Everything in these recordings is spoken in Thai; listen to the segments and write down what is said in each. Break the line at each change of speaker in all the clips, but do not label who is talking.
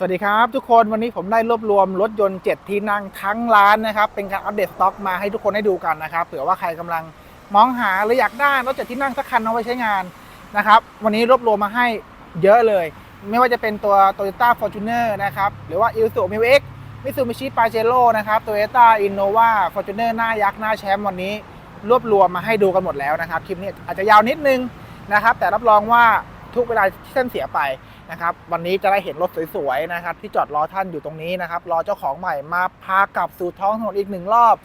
สวัสดีครับทุกคนวันนี้ผมได้รวบรวมรถยนต์ 7 ที่นั่งทั้งร้านนะครับ เป็นการอัปเดตสต็อกมาให้ทุกคนได้ดูกันนะครับเผื่อว่าใครกำลังมองหาหรืออยากได้รถ7ที่นั่งสักคันเอาไว้ใช้งานนะครับวันนี้รวบรวมมาให้เยอะเลย ไม่ว่าจะเป็นตัว Toyota Fortuner นะครับหรือว่า i l s u m i x Mitsubishi Pajero นะครับ Toyota Innova Fortuner หน้ายักษ์หน้าแชมป์วันนี้ รวบรวมมาให้ดูกันหมดแล้วนะครับคลิปนี้อาจจะยาวนิดนึงนะครับแต่รับรองว่า ทุกเวลาที่ท่านเสียไปนะครับ วันนี้จะได้เห็นรถสวยๆนะครับ ที่จอดรอท่านอยู่ตรงนี้นะครับ รอเจ้าของใหม่มาพากลับสู่ท้องถนนอีกหนึ่งรอบ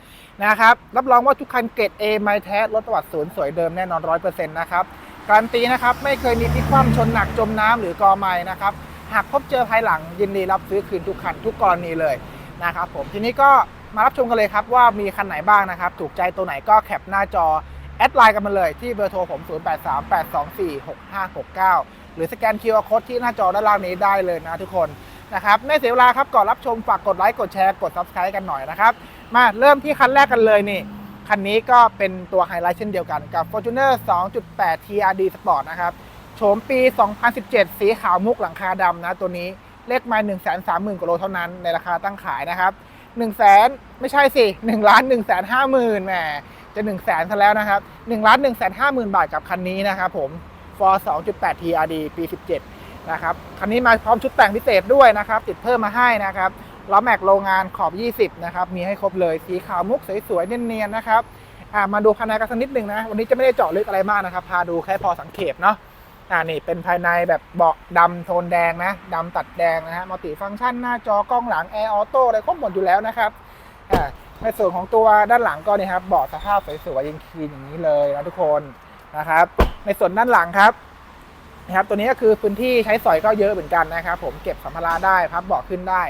นะครับ รับรองว่าทุกคันเกรด A ไมแท้รถประวัติศูนย์สวยเดิมแน่นอนร้อยเปอร์เซ็นต์นะครับการนตีนะครับไม่เคยมีพลิกคว่ำชนหนักจมน้ำหรือกอไม้นะครับ หากพบเจอภายหลังยินดีรับซื้อคืนทุกคันทุกกรณีเลยนะครับผมทีนี้ก็มารับชมกันเลยครับว่ามีคันไหนบ้างนะครับ ถูกใจตัวไหนก็แคปหน้าจอ แอดไลน์กันมาเลยที่เบอร์โทรผม 0838246569 หรือสแกน QR Code ที่หน้าจอด้านล่างนี้ได้เลยนะทุกคนนะครับไม่เสียเวลาครับก่อนรับชมฝากกดไลค์กดแชร์กด Subscribe กันหน่อยนะครับ มาเริ่มที่คันแรกกันเลยนี่ คันนี้ก็เป็นตัวไฮไลท์เช่นเดียวกันกับ Fortuner 2.8 TRD Sport นะครับโฉมปี 2017 สีขาวมุกหลังคาดำนะตัวนี้เลขไมา130,000กว่าโลเท่านั้นในราคาตั้งขายนะครับ1 0 0 0 0แสนไม่ใช่สิ1ล้าน1 5 0 0 0 0แหม จะ1 0 0 0 0แสนซะแล้วนะครับ1ล้าน1 5 0 0 0 0บาทกับคันนี้นะครับผม For 2.8 TRD ปี 17 นะครับ คันนี้มาพร้อมชุดแต่งพิเศษด้วยนะครับ ติดเพิ่มมาให้นะครับ ล้อแม็กโรงงานขอบ 20 นะครับ มีให้ครบเลย สีขาวมุกสวยๆ เนียนๆ นะครับ อ่า มาดูภายในกันสักนิดหนึ่งนะ วันนี้จะไม่ได้เจาะลึกอะไรมากนะครับ พาดูแค่พอสังเกตเนาะ อ่า นี่เป็นภายในแบบเบาะดำโทนแดงนะดำตัดแดงนะฮะ มัลติฟังก์ชันหน้าจอกล้องหลังแอร์ออโต้อะไรครบหมดอยู่แล้วนะครับ อ่า ในส่วนของตัวด้านหลังก็เนี่ยครับเบาะสภาพสวยๆยังคีนอย่างนี้เลยนะทุกคนนะครับ ในส่วนด้านหลังครับนะครับ ตัวนี้ก็คือพื้นที่ใช้สอยก็เยอะเหมือนกันนะครับ ผมเก็บสัมภาระได้พับเบาะขึ้นได้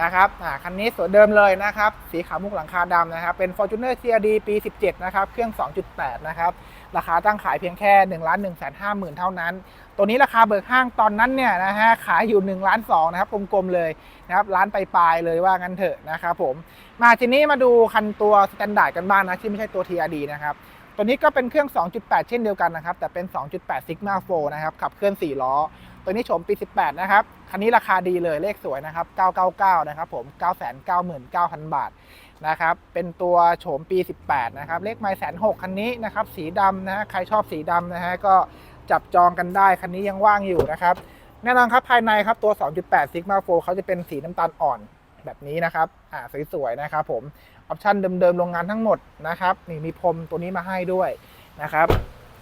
นะครับอ่าคันนี้สวยเดิมเลยนะครับ สีขาวมุกหลังคาดำนะครับ เป็น Fortuner CRD ปี 17 นะครับ เครื่อง 2.8 นะครับ ราคาตั้งขายเพียงแค่1 1 5 0 0 0 0เท่านั้น ตัวนี้ราคาเบิกห้างตอนนั้นเนี่ยนะฮะขายอยู่1ล้าน2นะครับกลมๆเลยนะครับร้านไปลายเลยว่างั้นเถอะนะครับผมมาทีนี้มาดูคันตัวสแตนดาร์ดกันบ้างนะที่ไม่ใช่ตัว TRD นะครับตัวนี้ก็เป็นเครื่อง 2.8 เช่นเดียวกันนะครับ แต่เป็น 2.8 Sigma 4นะครับ ขับเคลื่อน 4 ล้อ ตัวนี้โฉมปี 18 นะครับ คันนี้ราคาดีเลย เลขสวยนะครับ 999 นะครับผม 999,000 บาท นะครับ เป็นตัวโฉมปี 18 นะครับ เลขไมล์แสนหกคันนี้นะครับ สีดำนะฮะ ใครชอบสีดำนะฮะ ก็จับจองกันได้ คันนี้ยังว่างอยู่นะครับ แน่นอนครับ ภายในครับ ตัว 2.8 Sigma 4เขาจะเป็นสีน้ำตาลอ่อนแบบนี้นะครับ อ่า สวยๆ นะครับผม ออปชันเดิมๆ โรงงานทั้งหมดนะครับ นี่มีพรมตัวนี้มาให้ด้วยนะครับ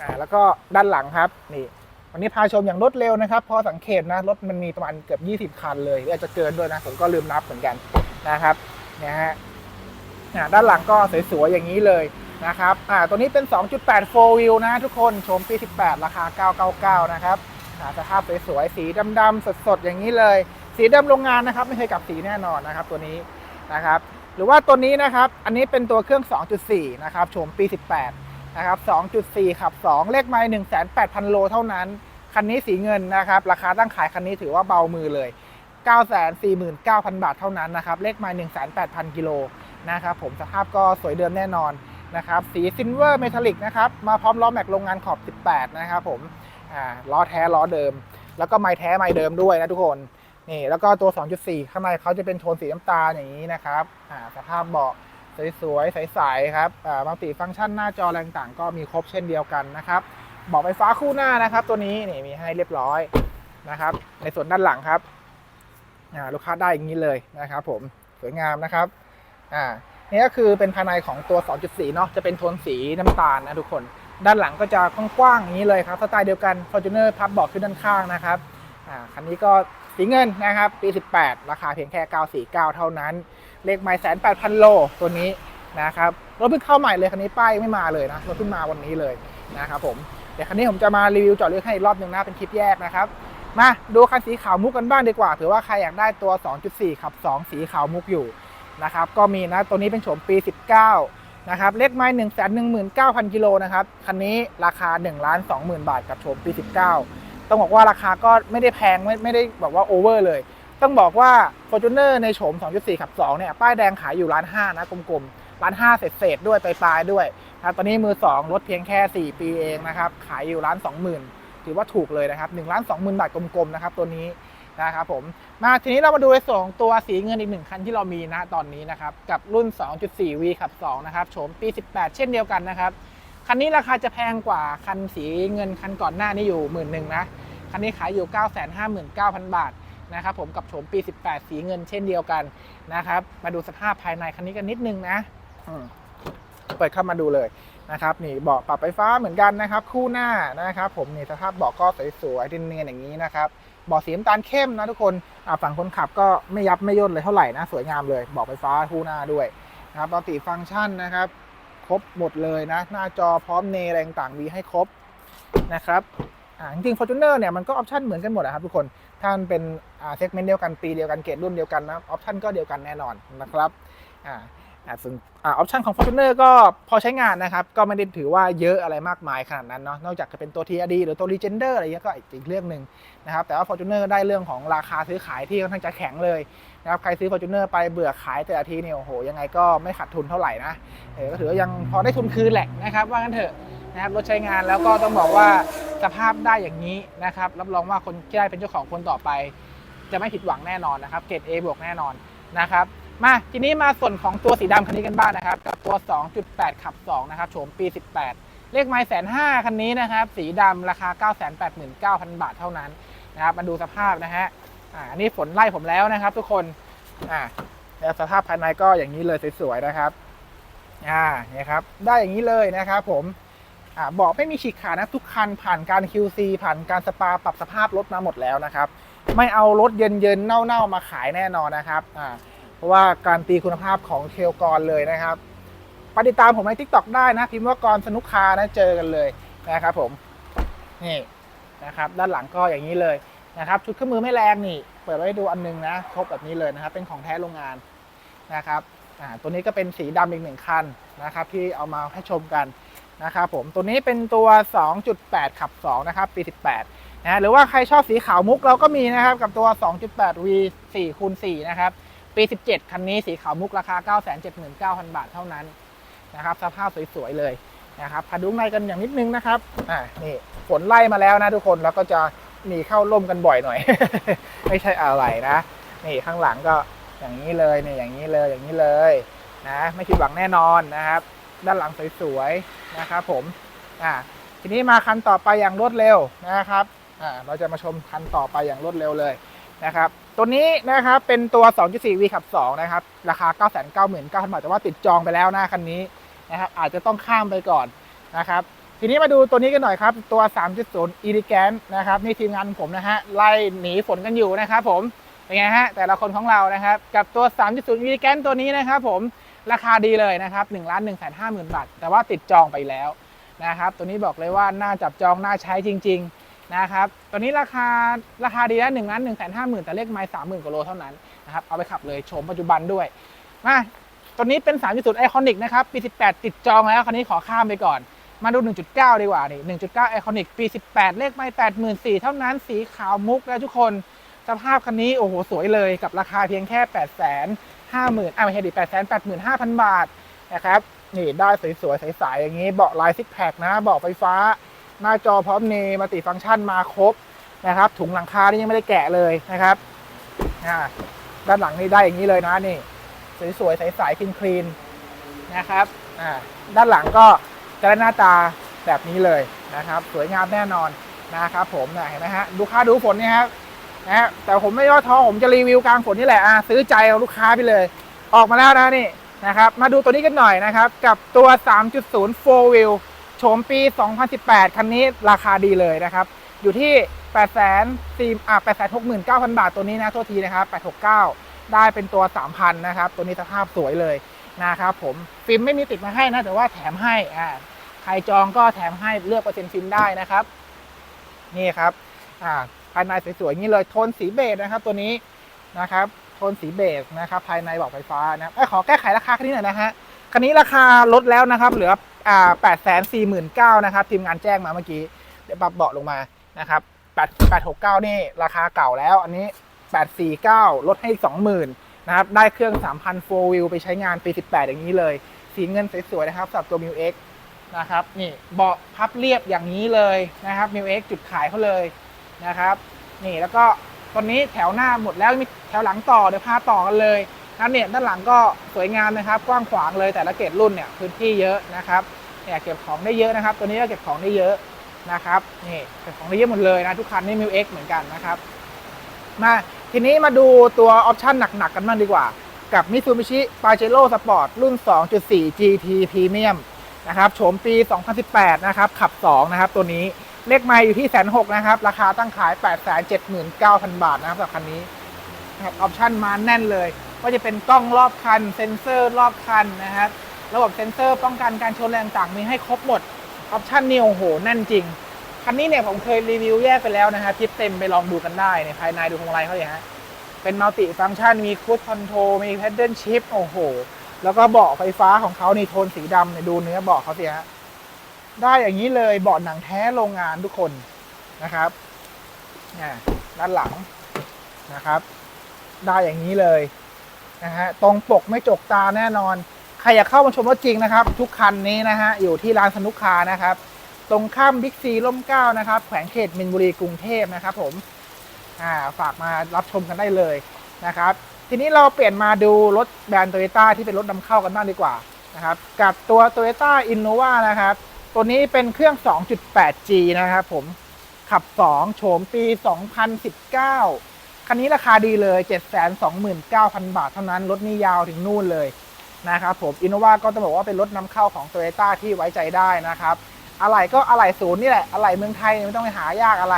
อ่า แล้วก็ด้านหลังครับ นี่วันนี้พาชมอย่างรวดเร็วนะครับ พอสังเกตนะ รถมันมีประมาณเกือบ 20 คันเลยอาจจะเกินด้วยนะ ผมก็ลืมนับเหมือนกันนะครับ นะฮะ ด้านหลังก็สวยๆอย่างนี้เลยนะครับอ่าตัวนี้เป็น 2.8 4 wheel นะทุกคนชมปี 18 ราคา 999 นะครับอ่าสภาพสวยๆสีดำๆสดๆอย่างนี้เลย สีดิมโรงงานนะครับไม่เคยกลับสีแน่นอนนะครับตัวนี้นะครับหรือว่าตัวนี้นะครับอันนี้เป็นตัวเครื่อง 2.4 นะครับโฉมปี 18 นะครับ 2.4 ขับ 2 เลขไมล์108,000 โลเท่านั้น คันนี้สีเงินนะครับราคาตั้งขายคันนี้ถือว่าเบามือเลย 949,000 บาทเท่านั้นนะครับเลขไมล์108,000 กิโล นะครับผมสภาพก็สวยเดิมแน่นอนนะครับสีซิลเวอร์เมทัลลิกนะครับมาพร้อมล้อแม็กโรงงานขอบ 18 นะครับผมอ่าล้อแท้ล้อเดิม แล้วก็ไม้แท้ไม้เดิมด้วยนะทุกคนนี่แล้วก็ตัว 2.4 ข้างในเขาจะเป็นโทนสีน้ำตาลอย่างนี้นะครับอ่าสภาพเบาะสวยๆใสๆครับอ่ามัลติฟังก์ชันหน้าจออะไรต่างก็มีครบเช่นเดียวกันนะครับเบอกไฟฟ้าคู่หน้านะครับ ตัวนี้นี่มีให้เรียบร้อยนะครับ ในส่วนด้านหลังครับอ่าลูกค้าได้อย่างนี้เลยนะครับ ผมสวยงามนะครับ อ่านี่ก็คือเป็นภายในของตัว 2.4 เนาะจะเป็นโทนสีน้ำตาลนะทุกคน ด้านหลังก็จะกว้างๆอย่างนี้เลยครับสไตล์เดียวกัน Fortuner พับบาะขึ้นด้านข้างนะครับอ่าคันนี้ก็สีเงินนะครับปี 18 ราคาเพียงแค่ 949 เท่านั้น เลขไมล์แสนแปดพันโลตัวนี้นะครับรถเพิ่งเข้าใหม่เลยคันนี้ป้ายไม่มาเลยนะรถเพิ่งมาวันนี้เลยนะครับผมเดี๋ยวคันนี้ผมจะมารีวิวเจาะลึกให้อีกรอบหนึ่งนะเป็นคลิปแยกนะครับมาดูคันสีขาวมุกกันบ้างดีกว่าเผื่อว่าใครอยากได้ตัว 2.4 ขับ 2 สีขาวมุกอยู่ นะครับก็มีนะตัวนี้เป็นโฉมปี 19 นะครับเลขไมล์1 1 9 0 0 0กิโลนะครับคันนี้ราคา1ล้าน20,000 บาทกับโฉมปี 19 ต้องบอกว่าราคาก็ไม่ได้แพงไม่ไม่ได้แบบว่าโอเวอร์เลย ต้องบอกว่า Fortuner ในโฉม 2.4 ขับ 2 เนี่ย ป้ายแดงขายอยู่ร้าน5นะกลมๆร้าน5เศษๆด้วยปลายๆด้วยนะตอนนี้มือ 2 ลดเพียงแค่ 4 ปีเองนะครับขายอยู่ร้าน20,000ถือว่าถูกเลยนะครับ1ล้าน20,000 บาทกลมๆนะครับตัวนี้ นะครับผมมาทีนี้เรามาดูในส่วนของตัวสีเงินอีกหนึ่งคันที่เรามีนะตอนนี้นะครับกับรุ่น 2.4V ขับ2นะครับโฉมปี 18 เช่นเดียวกันนะครับคันนี้ราคาจะแพงกว่าคันสีเงินคันก่อนหน้านี้อยู่หมื่นหนึ่งนะคันนี้ขายอยู่ 959,000 บาทนะครับผมกับโฉมปี 18 สีเงินเช่นเดียวกันนะครับมาดูสภาพภายในคันนี้กันนิดนึงนะเปิดเข้ามาดูเลยนะครับนี่เบาะปรับไฟฟ้าเหมือนกันนะครับ คู่หน้านะครับ ผมนี่สภาพเบาะก็สวยๆเนียนๆอย่างนี้นะครับ เบาะสีน้ำตาลเข้มนะทุกคนฝั่งคนขับก็ไม่ยับไม่ย่นเลยเท่าไหร่นะสวยงามเลยเบาะไฟฟ้าคู่หน้าด้วยนะครับมัลติฟังก์ชันนะครับครบหมดเลยนะ หน้าจอพร้อมเนอะไรต่างๆมีให้ครบนะครับจริงๆ Fortuner เนี่ยมันก็ออปชันเหมือนกันหมดนะครับทุกคนถ้านเป็นเซกเมนต์เดียวกันปีเดียวกันเกรดรุ่นเดียวกันนะออปชันก็เดียวกันแน่นอนนะครับอ่า ซึ่งอ่าออปชันของ Fortuner ก็พอใช้งานนะครับ ก็ไม่ได้ถือว่าเยอะอะไรมากมายขนาดนั้นเนาะนอกจากจะเป็นตัว TRD หรือตัว Legender อะไรเงี้ยก็อีกเรื่องหนึ่งนะครับ แต่ว่า Fortuner ได้เรื่องของราคาซื้อขายที่ค่อนข้างจะแข็งเลยนะครับใครซื้อ Fortuner ไปเบื่อขายแต่ละทีเนี่ยโอ้โหยังไงก็ไม่ขาดทุนเท่าไหร่นะเออก็ถือว่ายังพอได้ทุนคืนแหละนะครับว่างั้นเถอะนะครับรถใช้งานแล้วก็ต้องบอกว่าสภาพได้อย่างนี้นะครับรับรองว่าคนที่ได้เป็นเจ้าของคนต่อไป จะไม่ผิดหวังแน่นอนนะครับเกรด A บวกแน่นอนนะครับ มาทีนี้มาส่วนของตัวสีดำคันนี้กันบ้างนะครับ กับตัว 2.8 ขับ 2 นะครับโฉมปี 18 เลขไม้แสนห้าคันนี้นะครับ สีดำราคา 989,000 บาทเท่านั้นนะครับ มาดูสภาพนะฮะอ่าอันนี้ฝนไล่ผมแล้วนะครับ ทุกคนอ่าแล้วสภาพภายในก็อย่างนี้เลยสวยๆนะครับอ่าเนี่ยครับ ได้อย่างนี้เลยนะครับผมอ่าบอกไม่มีฉีกขาดนะทุกคันผ่านการ QC ผ่านการสปาปรับสภาพรถมาหมดแล้วนะครับ ไม่เอารถเย็นๆเน่าๆมาขายแน่นอนนะครับอ่า เพราะว่าการตีคุณภาพของเทลกรเลยนะครับปติดตามผมใน TikTok ได้นะพิมพ์ว่ากรสนุกคานะเจอกันเลยนะครับผมนี่นะครับด้านหลังก็อย่างนี้เลยนะครับชุดเครื่องมือไม่แรงนี่ เปิดไว้ดูอันนึงนะครบแบบนี้เลยนะครับ เป็นของแท้โรงงานนะครับตัวนี้ก็เป็นสีดำอีกหนึ่งคันนะครับ ที่เอามาให้ชมกันนะครับผมตัวนี้เป็นตัว 2.8 ขับ 2 นะครับ ปี 18นะหรือว่าใครชอบสีขาวมุกเราก็มีนะครับ กับตัว 2.8 V 4คูณ4นะครับ ปี 17 คันนี้สีขาวมุกราคา 979,000 บาทเท่านั้นนะครับ สภาพสวยๆเลยนะครับพาดูข้งในกันอย่างนิดนึงนะครับ อ่า นี่ฝนไล่มาแล้วนะทุกคนแล้วก็จะมีเข้าร่มกันบ่อยหน่อย ไม่ใช่อะไรนะ นี่ข้างหลังก็อย่างนี้เลยเนี่ยอย่างนี้เลยอย่างนี้เลยนะ ไม่ผิดหวังแน่นอนนะครับ ด้านหลังสวยๆนะครับผม อ่า ทีนี้มาคันต่อไปอย่างรวดเร็วนะครับ อ่า เราจะมาชมคันต่อไปอย่างรวดเร็วเลยนะครับ ตัวนี้นะครับเป็นตัว 2.4V ขับ 2 นะครับ ราคา 999,000 บาทแต่ว่าติดจองไปแล้วนะคันนี้นะครับอาจจะต้องข้ามไปก่อนนะครับ ทีนี้มาดูตัวนี้กันหน่อยครับ ตัว 3.0 e l e g a n t นะครับนี่ทีมงานผมนะฮะไล่หนีฝนกันอยู่นะครับผมเป็นไงฮะแต่ละคนของเรานะครับกับตัว 3.0วีแกนตัวนี้นะครับผมราคาดีเลยนะครับ1 1 5 0 0 0 0 บาท แต่ว่าติดจองไปแล้วนะครับตัวนี้บอกเลยว่าน่าจับจองน่าใช้จริง ๆ นะครับตัวนี้ราคาราคาดีแล้ว1 1 5 0 0 0 0แสนห้าหมื่นแต่เลขไม้30,000กว่าโลเท่านั้นนะครับ เอาไปขับเลยโฉมปัจจุบันด้วย มาตัวนี้เป็น3.0ไอคอนิกนะครับ ปี 18 ติดจองแล้วคันนี้ขอข้ามไปก่อน มาดู 1.9 ดีกว่านี่1.9ไอคอนิกปี 18 เลขไม้84,000เท่านั้น สีขาวมุกนะทุกคน สภาพคันนี้ โอ้โห สวยเลยกับราคาเพียงแค่ 8 5 0 0 0 0อ่าไม่ใช่ดิ8 8 5 0 0 0 บาทนะครับ นี่ได้สวยๆ ใสๆ อย่างนี้ เบาะลายซิกแพคนะ เบาะไฟฟ้า หน้าจอพร้อมเนมัลติฟังก์ชันมาครบนะครับ ถุงหลังคานี่ยังไม่ได้แกะเลยนะครับอ่าด้านหลังนี่ได้อย่างนี้เลยนะนี่สวยๆใสๆคลีนๆนะครับอ่าด้านหลังก็จะได้หน้าตาแบบนี้เลยนะครับ สวยงามแน่นอนนะครับผมนะเห็นไหมฮะดูกค่าดูฝนเนี่ยครับนะฮะแต่ผมไม่ย่อท้อผมจะรีวิวกลางฝนนี่แหละอะซื้อใจเอาลูกค้าไปเลย ออกมาแล้วนะนี่นะครับ มาดูตัวนี้กันหน่อยนะครับ กับตัว 3.0 4 wheel โฉมปี 2018 คันนี้ราคาดีเลยนะครับ อยู่ที่ 8 4 0 0 869,000 บาทตัวนี้นะโทษทีนะครับ 869 ได้เป็นตัว 3,000 นะครับ ตัวนี้สภาพสวยเลยนะครับผมฟิล์มไม่มีติดมาให้นะ แต่ว่าแถมให้อ่าใครจองก็แถมให้เลือกเปอร์เซ็นต์ฟิล์มได้นะครับ นี่ครับอ่าภายในสวยๆนี้เลยโทนสีเบจนะครับ ตัวนี้นะครับโทนสีเบจนะครับ ภายในบอกไฟฟ้านะขอแก้ไขราคาคันนี้หน่อยนะฮะคันนี้ราคาลดแล้วนะครับ เหลือ อ่าแปดแสนสี่หมื่นเก้านะครับทีมงานแจ้งมาเมื่อกี้เดี๋ยวปรับเบาะลงมานะครับแปดแปดหกเก้านี่ราคาเก่าแล้ว อันนี้แปดสี่เก้าลดให้สองหมื่นนะครับได้เครื่องสามพันโฟวิลไปใช้งานปีสิบแปดอย่างนี้เลย สีเงินสวยๆนะครับสำหรับตัวมิวเอ็กนะครับนี่เบาะพับเรียบอย่างนี้เลยนะครับมิวเอ็กจุดขายเขาเลยนะครับนี่แล้วก็ตอนนี้แถวหน้าหมดแล้วมีแถวหลังต่อเดี๋ยวพาต่อกันเลย ครับเนี่ยด้านหลังก็สวยงามนะครับ กว้างขวางเลยแต่ละเกรดรุ่นเนี่ยพื้นที่เยอะนะครับเนี่ยเก็บของได้เยอะนะครับ ตัวนี้ก็เก็บของได้เยอะนะครับนี่เก็บของได้เยอะหมดเลยนะทุกคันนี่มิวเอ็กเหมือนกันนะครับมาทีนี้มาดูตัวออปชันหนักๆกันบ้างดีกว่า กับ Mitsubishi Pajero Sport รุ่น 2.4 GT Premium นะครับโฉมปี 2018 นะครับ ขับ 2 นะครับ ตัวนี้เลขไมล์อยู่ที่แสนหกนะครับ ราคาตั้งขาย 879,000 บาทนะครับสำหรับคันนี้นะครับออปชันมาแน่นเลย ก็จะเป็นกล้องรอบคัน เซ็นเซอร์รอบคันนะครับระบบเซ็นเซอร์ป้องกันการชนแรงต่างมีให้ครบหมดออปชันนี่โอ้โหแน่นจริง คันนี้เนี่ยผมเคยรีวิวแยกไปแล้วนะฮะคลิปเต็มไปลองดูกันได้ในภายในดูพวงมาลัยเขาเลยฮะเป็นมัลติฟัง c t ชันมีคูดคอนโทรมีแพดเดิลชิพโอ้โห แล้วก็เบาะไฟฟ้าของเขาในโทนสีดำเนี่ยดูเนื้อเบาะเขาสิฮะได้อย่างนี้เลยเบาะหนังแท้โรงงานทุกคนนะครับเนี่ยด้านหลังนะครับ ได้อย่างนี้เลย นะฮะตรงปกไม่จกตาแน่นอน ใครอยากเข้ามาชมรถจริงนะครับ ทุกคันนี้นะฮะอยู่ที่ร้านสนุกคานะครับ ตรงข้ามบิ๊กซีร่มเก้านะครับ แขวงเขตมินบุรีกรุงเทพนะครับผมอ่าฝากมารับชมกันได้เลยนะครับ ทีนี้เราเปลี่ยนมาดูรถแบรนด์โตโยต้าที่เป็นรถนำเข้ากันบ้างดีกว่านะครับกับตัว Toyota Innova นะครับ ตัวนี้เป็นเครื่อง 2.8G นะครับผมขับ 2 โฉมปี 2019 คันนี้ราคาดีเลย 729,000 บาทเท่านั้น รถนี่ยาวถึงนู่นเลยนะครับผม Innova ก็ต้องบอกว่าเป็นรถนำเข้าของ Toyota ที่ไว้ใจได้นะครับอะไหล่ก็อะไหล่ศูนย์นี่แหละอะไหล่เมืองไทยไม่ต้องไปหายากอะไร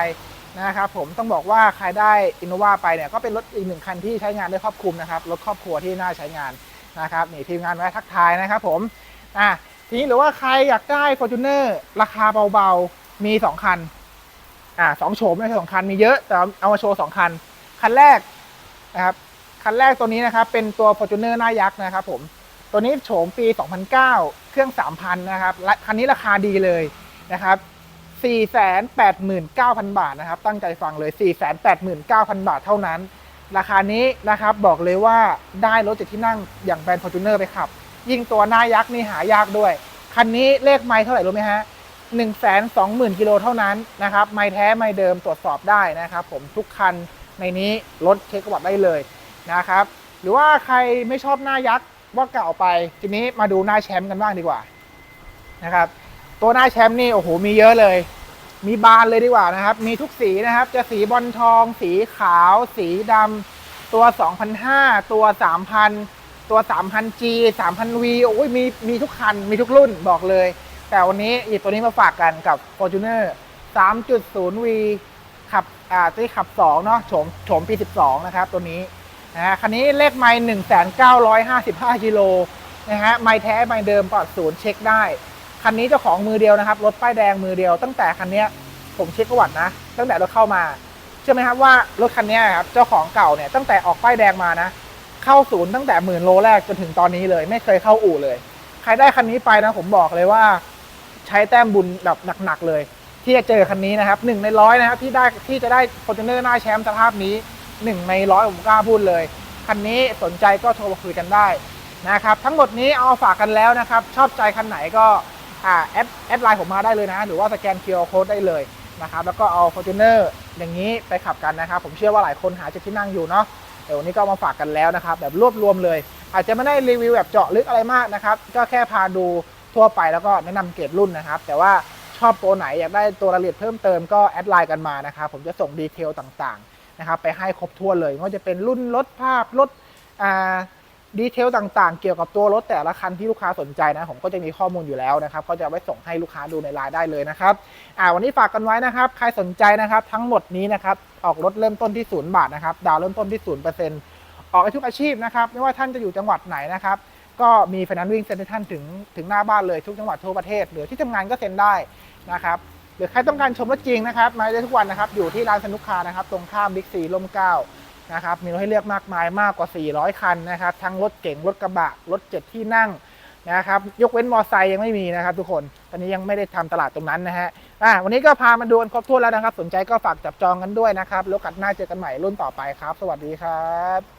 นะครับผมต้องบอกว่าใครได้ Innova ไปเนี่ยก็เป็นรถอีกหนึ่งคันที่ใช้งานได้ครอบคลุมนะครับรถครอบครัวที่น่าใช้งานนะครับนี่ทีมงานไว้ทักทายนะครับผมอะทีนี้หรือว่าใครอยากได้ Fortuner ราคาเบาๆมี 2 คันอ่าสองโฉมไม่ใช่สองคันมีเยอะแต่เอามาโชว์2คัน คันแรกนะครับคันแรกตัวนี้นะครับเป็นตัว Fortuner หน้ายักษ์นะครับผมตัวนี้โฉมปี 2009 เครื่อง 3,000 นะครับและคันนี้ราคาดีเลยนะครับ 489,000 บาทนะครับ ตั้งใจฟังเลย 489,000 บาทเท่านั้น ราคานี้นะครับบอกเลยว่าได้รถเจ็ดที่นั่งอย่างแบรนด์ Fortuner ไปขับ ยิ่งตัวหน้ายักษ์นี่หายากด้วย คันนี้เลขไมล์เท่าไหร่รู้ไหมฮะ120,000กิโลเท่านั้นนะครับ ไมล์แท้ไมล์เดิมตรวจสอบได้นะครับผมทุกคัน ในนี้รถเช็คประวัติได้เลยนะครับ หรือว่าใครไม่ชอบหน้ายักษ์ว่าเก่าไป ทีนี้มาดูหน้าแชมป์กันบ้างดีกว่านะครับ ตัวหน้าแชมป์นี่โอ้โหมีเยอะเลย มีบานเลยดีกว่านะครับ มีทุกสีนะครับ จะสีบอลทอง สีขาว สีดำตัว 2,500 ตัว 3,000 ตัว 3,000G 3,000V โอ้ยมีมีทุกคันมีทุกรุ่นบอกเลย แต่วันนี้หยิบตัวนี้มาฝากกันกับ Fortuner 3.0V ขับอ่าตัวนี้ขับ 2 เนาะโฉมโฉมปี 12 นะครับ ตัวนี้นะฮะคันนี้เลขไมล์1,955กิโลนะฮะไมล์แท้ไมล์เดิมปลอดศูนย์เช็คได้ คันนี้เจ้าของมือเดียวนะครับ รถป้ายแดงมือเดียว ตั้งแต่คันเนี้ยผมเช็คประวัตินะ ตั้งแต่รถเข้ามา เชื่อไหมครับว่ารถคันเนี้ยครับเจ้าของเก่าเนี่ยตั้งแต่ออกป้ายแดงมานะ เข้าศูนย์ตั้งแต่หมื่นโลแรกจนถึงตอนนี้เลย ไม่เคยเข้าอู่เลย ใครได้คันนี้ไปนะผมบอกเลยว่า ใช้แต้มบุญแบบหนักๆเลย ที่จะเจอคันนี้นะครับหนึ่งในร้อยนะครับที่ได้ที่จะได้ฟอร์จูเนอร์หน้าแชมป์สภาพนี้หนึ่งในร้อยผมกล้าพูดเลยคันนี้สนใจก็โทรมาคุยกันได้นะครับทั้งหมดนี้เอาฝากกันแล้วนะครับ ชอบใจคันไหนก็อ่าแอดแอดไลน์ผมมาได้เลยนะ หรือว่าสแกน QR Code ได้เลยนะครับแล้วก็เอา Fortuner อย่างนี้ไปขับกันนะครับ ผมเชื่อว่าหลายคนหาจุดที่นั่งอยู่เนาะเดี๋ยววันนี้ก็มาฝากกันแล้วนะครับ แบบรวบรวมเลย อาจจะไม่ได้รีวิวแบบเจาะลึกอะไรมากนะครับ ก็แค่พาดูทั่วไปแล้วก็แนะนำเกรดรุ่นนะครับ แต่ว่า ชอบตัวไหนอยากได้ตัวรายละเอียดเพิ่มเติมก็แอดไลน์กันมานะครับผมจะส่งดีเทลต่างๆนะครับไปให้ครบถ้วนเลยไม่ว่าจะเป็นรุ่นรถภาพรถดีเทลต่างๆ เกี่ยวกับตัวรถแต่ละคันที่ลูกค้าสนใจนะผมก็จะมีข้อมูลอยู่แล้วนะครับก็จะไว้ส่งให้ลูกค้าดูในไลน์ได้เลยนะครับอ่าวันนี้ฝากกันไว้นะครับใครสนใจนะครับทั้งหมดนี้นะครับออกรถเริ่มต้นที่ศูนย์บาทนะครับดาวน์เริ่มต้นที่ศูนย์เปอร์เซ็นต์ออกให้ทุกอาชีพนะครับไม่ว่าท่านจะอยู่จังหวัดไหนนะครับ ก็มีไฟแนนซ์วิ่งเซ็นให้ท่านถึงถึงหน้าบ้านเลยทุกจังหวัดทั่วประเทศ หรือที่ทำงานก็เซ็นได้นะครับหรือใครต้องการชมรถจริงนะครับมาได้ทุกวันนะครับอยู่ที่ร้านสนุกคานะครับตรงข้ามบิ๊กซีร่มเก้านะครับมีรถให้เลือกมากมายมากกว่า 400 คันนะครับทั้งรถเก๋งรถกระบะรถเจ็ดที่นั่งนะครับยกเว้นมอไซค์ยังไม่มีนะครับ ทุกคนตอนนี้ยังไม่ได้ทำตลาดตรงนั้นนะฮะอะวันนี้ก็พามาดูกันครบถ้วนแล้วนะครับ สนใจก็ฝากจับจองกันด้วยนะครับแล้วกัดหน้าเจอกันใหม่รุ่นต่อไปครับ สวัสดีครับ